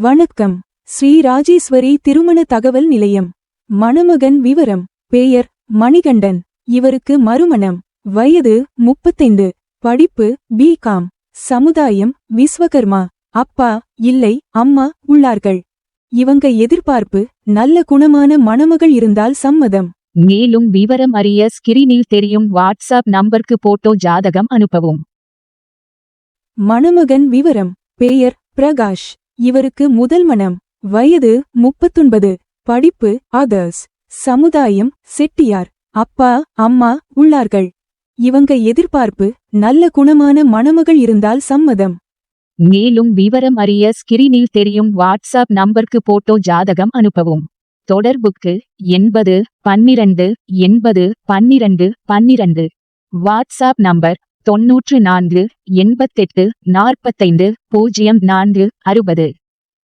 வணக்கம். ஸ்ரீ ராஜேஸ்வரி திருமண தகவல் நிலையம். மணமகன் விவரம். பெயர் மணிகண்டன். இவருக்கு மறுமணம். வயது முப்பத்தைந்து. படிப்பு பிகாம் சமுதாயம் விஸ்வகர்மா. அப்பா இல்லை அம்மா உள்ளார்கள். இவங்க எதிர்பார்ப்பு நல்ல குணமான மணமகள் இருந்தால் சம்மதம். மேலும் விவரம் அறிய ஸ்கிரீனில் தெரியும் வாட்ஸ்அப் நம்பருக்கு போட்டோ ஜாதகம் அனுப்பவும். மணமகன் விவரம். பெயர் பிரகாஷ். இவருக்கு முதல் மனம் வயது முப்பத்தொன்பது. படிப்பு அதர்ஸ் சமுதாயம் செட்டியார். அப்பா அம்மா உள்ளார்கள். இவங்க எதிர்பார்ப்பு நல்ல குணமான மணமகள் இருந்தால் சம்மதம். மேலும் விவரம் அறிய ஸ்கிரீனில் தெரியும் வாட்ஸ்அப் நம்பருக்கு போட்டோ ஜாதகம் அனுப்பவும். தொடர்புக்கு எண்பது பன்னிரண்டு எண்பது பன்னிரண்டு பன்னிரண்டு. வாட்ஸ்அப் நம்பர் தொன்னூற்று நான்கு எண்பத்தெட்டு நாற்பத்தைந்து பூஜ்ஜியம் நான்கு அறுபது.